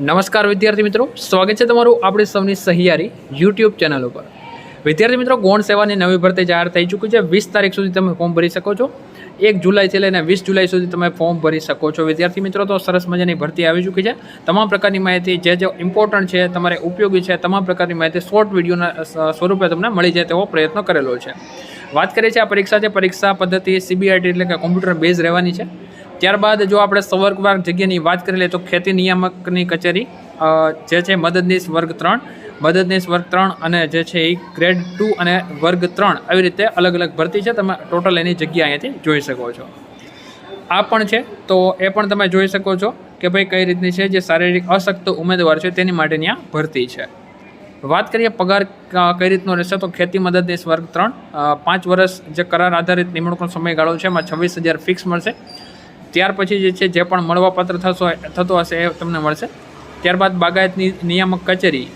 નમસ્કાર વિદ્યાર્થી મિત્રો. સ્વાગત છે તમારું આપણી સૌની સહિયારી યુટ્યુબ ચેનલ ઉપર. વિદ્યાર્થી મિત્રો, ગૌણ સેવાની નવી ભરતી જાહેર થઈ ચૂકી છે. વીસ તારીખ સુધી તમે ફોર્મ ભરી શકો છો. એક જુલાઈથી લઈને વીસ જુલાઈ સુધી તમે ફોર્મ ભરી શકો છો. વિદ્યાર્થી મિત્રો, તો સરસ મજાની ભરતી આવી ચૂકી છે. તમામ પ્રકારની માહિતી જે જે ઇમ્પોર્ટન્ટ છે, તમારે ઉપયોગી છે, તમામ પ્રકારની માહિતી શોર્ટ વિડીયોના સ્વરૂપે તમને મળી જાય તેવો પ્રયત્ન કરેલો છે. વાત કરીએ છીએ આ પરીક્ષા છે. પરીક્ષા પદ્ધતિ સીબીઆઈટી એટલે કે કોમ્પ્યુટર બેઝ રહેવાની છે. ત્યારબાદ જો આપણે સવર્ગવાર જગ્યાની વાત કરી તો ખેતી નિયામકની કચેરી જે છે મદદનીશ વર્ગ ત્રણ. મદદનીશ વર્ગ ત્રણ અને જે છે એ ગ્રેડ ટુ અને વર્ગ ત્રણ આવી રીતે અલગ અલગ ભરતી છે. તમે ટોટલ એની જગ્યા અહીંયાથી જોઈ શકો છો. આ પણ છે. તો એ પણ તમે જોઈ શકો છો કે ભાઈ કઈ રીતની છે, જે શારીરિક અશક્ત ઉમેદવાર છે તેની માટેની ત્યાં ભરતી છે. વાત કરીએ પગાર કઈ રીતનો રહેશે, તો ખેતી મદદનીશ વર્ગ ત્રણ. પાંચ વર્ષ જે કરાર આધારિત નિમણૂકનો સમયગાળો છે, એમાં છવ્વીસ હજાર ફિક્સ મળશે. ત્યાર પછી જે છે, જે પણ મળવાપાત્ર થશો, થતો હશે એ તમને મળશે. ત્યારબાદ બાગાયતની નિયામક કચેરી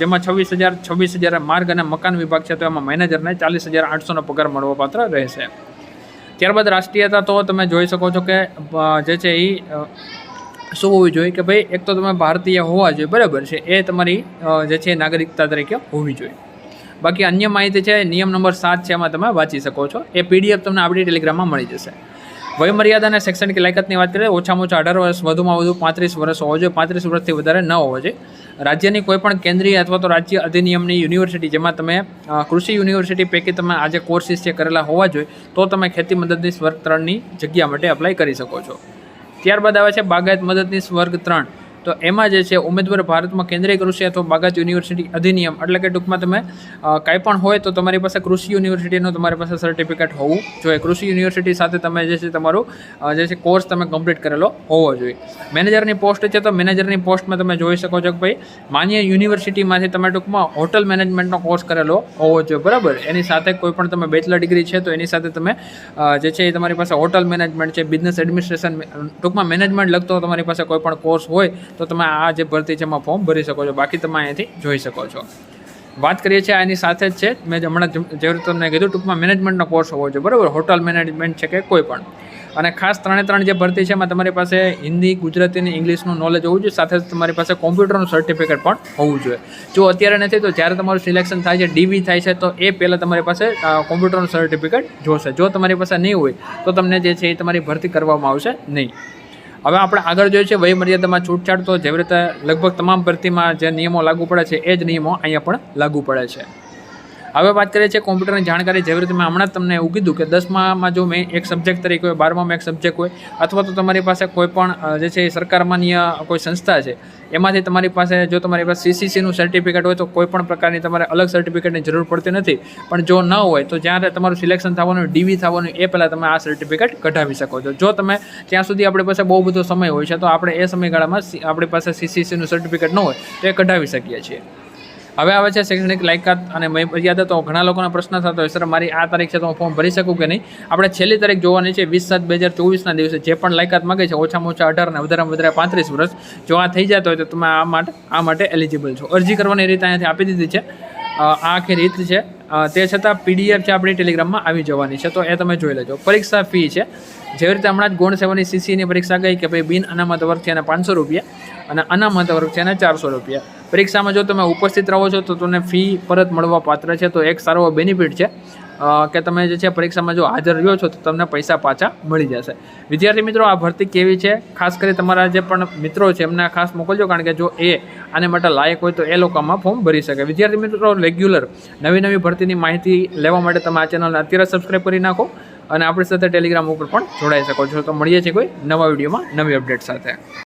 જેમાં છવ્વીસ હજાર છવ્વીસ હજાર માર્ગ અને મકાન વિભાગ છે, તો એમાં મેનેજરને ચાલીસ હજાર આઠસોનો પગાર મળવાપાત્ર રહેશે. ત્યારબાદ રાષ્ટ્રીયતા તો તમે જોઈ શકો છો કે જે છે એ શું હોવી જોઈએ કે ભાઈ, એક તો તમે ભારતીય હોવા જોઈએ, બરાબર છે, એ તમારી જે છે, નાગરિકતા તરીકે હોવી જોઈએ. બાકી અન્ય માહિતી છે, નિયમ નંબર સાત છે, એમાં તમે વાંચી શકો છો. એ પીડીએફ તમને આપણી ટેલિગ્રામમાં મળી જશે. વયમર્યાદા અને શૈક્ષણિક લાયકાતની વાત કરીએ ઓછામાં ઓછા અઢાર વર્ષ, વધુમાં વધુ પાંત્રીસ વર્ષ હોવો જોઈએ. પાંત્રીસ વર્ષથી વધારે ન હોવો જોઈએ. રાજ્યની કોઈપણ કેન્દ્રીય અથવા તો રાજ્ય અધિનિયમની યુનિવર્સિટી જેમાં તમે કૃષિ યુનિવર્સિટી પૈકી તમે આજે કોર્સિસ જે કરેલા હોવા જોઈએ, તો તમે ખેતી મદદનીશ વર્ગ ત્રણની જગ્યા માટે એપ્લાય કરી શકો છો. ત્યારબાદ આવે છે બાગાયત મદદનીશ વર્ગ ત્રણ. તો એમાં જે છે, ઉમેદવાર ભારતમાં કેન્દ્રીય કૃષિ અથવા બાગાત યુનિવર્સિટી અધિનિયમ, એટલે કે ટૂંકમાં તમે કાંઈ પણ હોય તો તમારી પાસે કૃષિ યુનિવર્સિટીનું તમારી પાસે સર્ટિફિકેટ હોવું જોઈએ. કૃષિ યુનિવર્સિટી સાથે તમે જે છે, તમારું જે છે કોર્સ તમે કમ્પ્લીટ કરેલો હોવો જોઈએ. મેનેજરની પોસ્ટ છે તો મેનેજરની પોસ્ટમાં તમે જોઈ શકો છો કે ભાઈ, માન્ય યુનિવર્સિટીમાંથી તમે ટૂંકમાં હોટલ મેનેજમેન્ટનો કોર્સ કરેલો હોવો જોઈએ, બરાબર? એની સાથે કોઈ પણ તમે બેચલર ડિગ્રી છે તો એની સાથે તમે જે છે, એ તમારી પાસે હોટલ મેનેજમેન્ટ છે બિઝનેસ એડમિનિસ્ટ્રેશન ટૂંકમાં મેનેજમેન્ટ લગતો તમારી પાસે કોઈ પણ કોર્સ હોય તો તમે આ જે ભરતી છે એમાં ફોર્મ ભરી શકો છો. બાકી તમે અહીંયાથી જોઈ શકો છો. વાત કરીએ છીએ આની સાથે જ છે. મેં હમણાં જે રીતે તમને કીધું, ટૂંકમાં મેનેજમેન્ટનો કોર્સ હોવો જોઈએ. બરાબર? હોટલ મેનેજમેન્ટ છે કે કોઈ પણ. અને ખાસ ત્રણે ત્રણ જે ભરતી છે એમાં તમારી પાસે હિન્દી ગુજરાતી અને ઇંગ્લિશનું નોલેજ હોવું જોઈએ. સાથે તમારી પાસે કોમ્પ્યુટરનું સર્ટિફિકેટ પણ હોવું જોઈએ. જો અત્યારે નથી, તો જ્યારે તમારું સિલેક્શન થાય છે ડીવી થાય છે, તો એ પહેલાં તમારી પાસે કોમ્પ્યુટરનું સર્ટિફિકેટ જોશે. જો તમારી પાસે નહીં હોય, તો તમને જે છે એ તમારી ભરતી કરવામાં આવશે નહીં. હવે આપણે આગળ જોઈએ છે વય મર્યાદામાં છૂટછાટ. તો જેવી રીતે લગભગ તમામ ભરતીમાં જે નિયમો લાગુ પડે છે, એ જ નિયમો અહીંયા પણ લાગુ પડે છે. હવે વાત કરીએ છીએ કોમ્પ્યુટરની જાણકારી જેવી રીતે મેં હમણાં તમને એવું કીધું કે દસમામાં જો મેં એક સબ્જેક્ટ તરીકે હોય, બારમામાં એક સબ્જેક્ટ હોય, અથવા તો તમારી પાસે કોઈ પણ જે છે સરકાર માન્ય કોઈ સંસ્થા છે, એમાંથી તમારી પાસે જો તમારી પાસે સીસીસીનું સર્ટિફિકેટ હોય તો કોઈ પણ પ્રકારની તમારે અલગ સર્ટિફિકેટની જરૂર પડતી નથી. પણ જો ન હોય તો જ્યારે તમારું સિલેક્શન થવાનું ડીવી થવાનું, એ પહેલાં તમે આ સર્ટિફિકેટ કઢાવી શકો છો. જો તમે ત્યાં સુધી આપણી પાસે બહુ બધો સમય હોય છે, તો આપણે એ સમયગાળામાં આપણી પાસે સીસીસીનું સર્ટિફિકેટ ન હોય, તો એ કઢાવી શકીએ છીએ. હવે આવે છે શૈક્ષણિક લાયકાત અને મર્યાદા. તો ઘણા લોકોના પ્રશ્ન થતો હોય, સર, મારી આ તારીખ છે તો હું ફોર્મ ભરી શકું કે નહીં? આપણે છેલ્લી તારીખ જોવાની છે, વીસ સાત બે હજાર ચોવીસના દિવસે. જે પણ લાયકાત માગે છે, ઓછામાં ઓછા અઢાર ને વધારેમાં વધારે પાંત્રીસ વર્ષ જો આ થઈ જતો હોય, તો તમે આ માટે આ માટે એલિજિબલ છો. અરજી કરવાની રીત અહીંયાથી આપી દીધી છે. આખી રીત છે. તે છતાં પીડીએફ છે આપણી ટેલિગ્રામમાં આવી જવાની છે. તો એ તમે જોઈ લેજો. પરીક્ષા ફી છે. જેવી રીતે હમણાં જ ગોણ સેવાની સીસીની પરીક્ષા ગઈ કે ભાઈ બિન અનામત વર્ગથી એના પાંચસો રૂપિયા. અને અનામત વર્ગ છે એને ચારસો રૂપિયા. પરીક્ષામાં જો તમે ઉપસ્થિત રહો છો તો તમને ફી પરત મળવા પાત્ર છે, તો એક સારો બેનિફિટ છે. કે તમે જે છે પરીક્ષામાં જો હાજર રહ્યો છો તો તમને પૈસા પાછા મળી જશે. વિદ્યાર્થી મિત્રો, આ ભરતી કેવી છે? ખાસ કરી તમારા જે પણ મિત્રો છે એમને ખાસ મોકલજો, કારણ કે જો એ આને માટે લાયક હોય તો એ લોકોમાં ફોર્મ ભરી શકે. વિદ્યાર્થી મિત્રો રેગ્યુલર નવી નવી ભરતીની માહિતી લેવા માટે તમે આ ચેનલને અત્યારે સબસ્ક્રાઈબ કરી નાખો અને આપણી સાથે ટેલિગ્રામ ઉપર પણ જોડાઈ શકો છો. તો મળીએ છીએ કોઈ નવા વિડીયોમાં નવી અપડેટ સાથે.